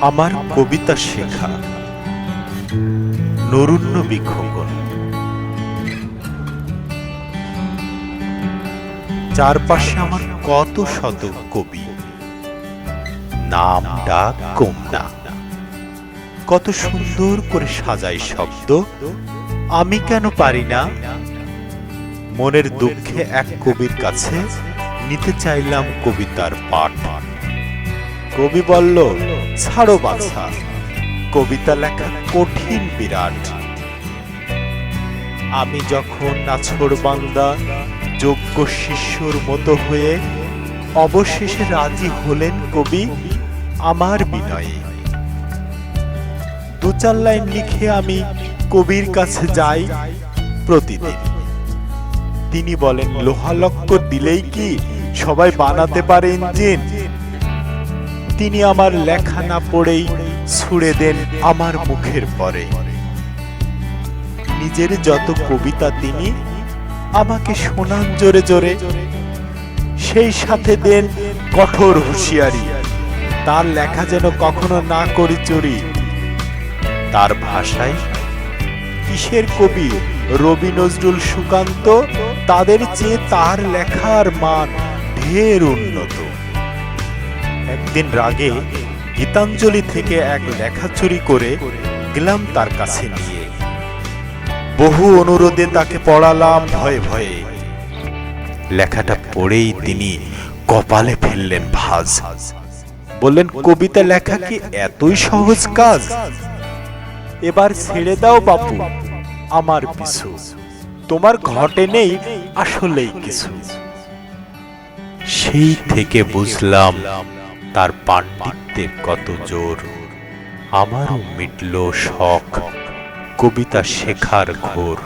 আমার কবিতা শেখা নরুণ্য বিক্ষোভন চারপাশে আমার কত শত কবি। নাম, ডাক কম না কত সুন্দর করে সাজাই শব্দ। আমি কেন পারি না? মনের দুঃখে এক কবির কাছে নিতে চাইলাম কবিতার পাঠ। কবি বলল, ছাড়ো বাছা, কবিতা লেখা কঠিন বিরাট। আমি যখন নাছর বান্দা, যোগ্য শিষ্যর মতো হয়ে অবশেষে রাজি হলেন কবি আমার বিনয়ে। দু চার লাইন লিখে আমি কবির কাছে যাই প্রতিদিন। তিনি বলেন লোহালক্ষ দিলেই কি সবাই বানাতে পারে ইঞ্জিন। তিনি আমার লেখা না পড়েই ছুড়ে দেন আমার মুখের পরে। নিজের যত কবিতা তিনি আমাকে শোনান জোরে জোরে, সেই সাথে দেন কঠোর হুঁশিয়ারি। তার লেখা যেন কখনো না করি চুরি। তার ভাষায়, কিসের কবি রবি নজরুল সুকান্ত, তাদের চেয়ে তার লেখার মান ঢের উন্নত। একদিন রাগে গীতাঞ্জলি থেকে এক লেখা চুরি করে গেলাম তার কাছে নিয়ে। বহু অনুরোধে তাকে পড়ালাম ভয়ে ভয়ে। লেখাটা পড়েই তিনি কপালে ফেললেন ভাজ। বললেন, কবিতা লেখা কি এতই সহজ কাজ? এবার ছেড়ে দাও বাপু, আমার পিছু। তোমার ঘটে নেই আসলেই কিছু। সেই থেকে বুঝলাম তার পাণ্ডিত্যের কত জোর। আমারও মিটল শখ কবিতা শেখার ঘোর।